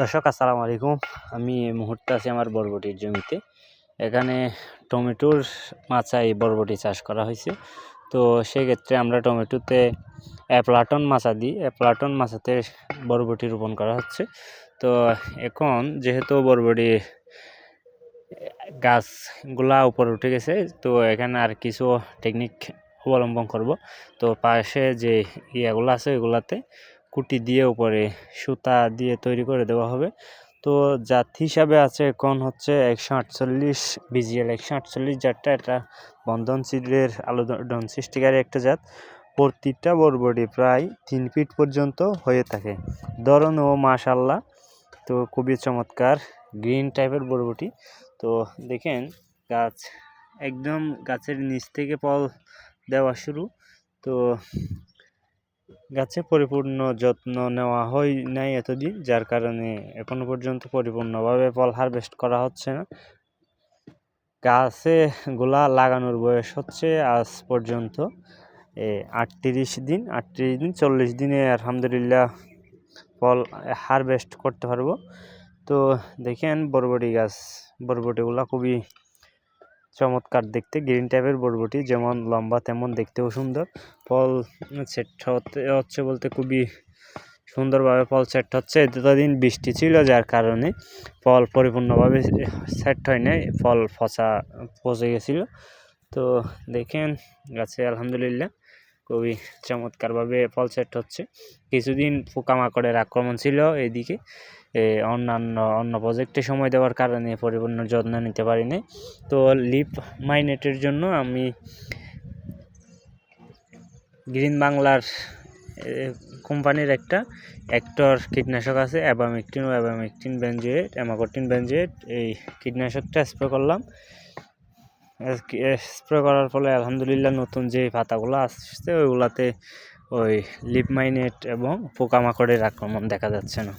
দর্শক, আসসালামু আলাইকুম। আমি এই মুহূর্তে আছি আমার বরবটির জমিতে। এখানে টমেটোর মাচায় বরবটি চাষ করা হয়েছে। তো সেক্ষেত্রে আমরা টমেটোতে অ্যাপ্লাটন মাচা দিই। অ্যাপ্লাটন মাচাতে বরবটি রোপণ করা হচ্ছে। তো এখন যেহেতু বরবটি গাছগুলা উপরে উঠে গেছে, তো এখানে আর কিছু টেকনিক অবলম্বন করব। তো পাশে যে ইয়াগুলো আছে ওগুলাতে কুটি দিয়ে উপরে সুতা দিয়ে তৈরি করে দেওয়া হবে। তো জাত হিসাবে আছে এখন হচ্ছে একশো আটচল্লিশ বিজিএল, একশো আটচল্লিশ জাতটা এটা বন্ধন সিডের আলোড়ন সৃষ্টিকারী একটা জাত। প্রতিটা বরবডি প্রায় তিন ফিট পর্যন্ত হয়ে থাকে। ধরন ও মাশাল্লাহ। তো খুবই চমৎকার গ্রিন টাইপের বরবটি তো দেখেন গাছ একদম গাছের নিচ থেকে ফল দেওয়া শুরু। তো গাছে পরিপূর্ণ যত্ন নেওয়া হয় নাই এতদিন, যার কারণে এখনও পর্যন্ত পরিপূর্ণভাবে ফল হারভেস্ট করা হচ্ছে না। গাছে গোলা লাগানোর বয়স হচ্ছে আজ পর্যন্ত আটত্রিশ দিন আটত্রিশ দিন, চল্লিশ দিনে আলহামদুলিল্লাহ ফল হারভেস্ট করতে পারব। তো দেখেন বরবটি গাছ, বরবটিগুলো খুবই চমৎকার দেখতে গ্রিন টাইপের বরবটি, যেমন লম্বা তেমন দেখতেও সুন্দর। ফল সেট হতে, হচ্ছে বলতে খুবই সুন্দরভাবে ফল সেট হচ্ছে। এতদিন বৃষ্টি ছিল, যার কারণে ফল পরিপূর্ণভাবে সেট হয় নাই ফল ফসা পচে গেছিল। তো দেখেন গাছে আলহামদুলিল্লাহ, খুবই চমৎকারভাবে ফল সেট হচ্ছে। কিছুদিন পোকামাকড়ের আক্রমণ ছিল এইদিকে অন্যান্য, অন্য প্রজেক্টে সময় দেওয়ার কারণে পরিপূর্ণ যত্ন নিতে পারিনি। তো লিপ মাইনেটের জন্য আমি গ্রিন বাংলার কোম্পানির একটা অ্যাক্টর কীটনাশক আছে অ্যাবামেকটিন ও অ্যাবামেকটিন বেঞ্জুয়েট অ্যামাকোটিন বেঞ্জুয়েট এই কীটনাশকটা স্প্রে করলাম। স্প্রে করার ফলে আলহামদুলিল্লাহ নতুন যে পাতাগুলো আসছে, ওইগুলাতে ওই লিপ মাইনেট এবং পোকামাকড়ের আক্রমণ দেখা যাচ্ছে না।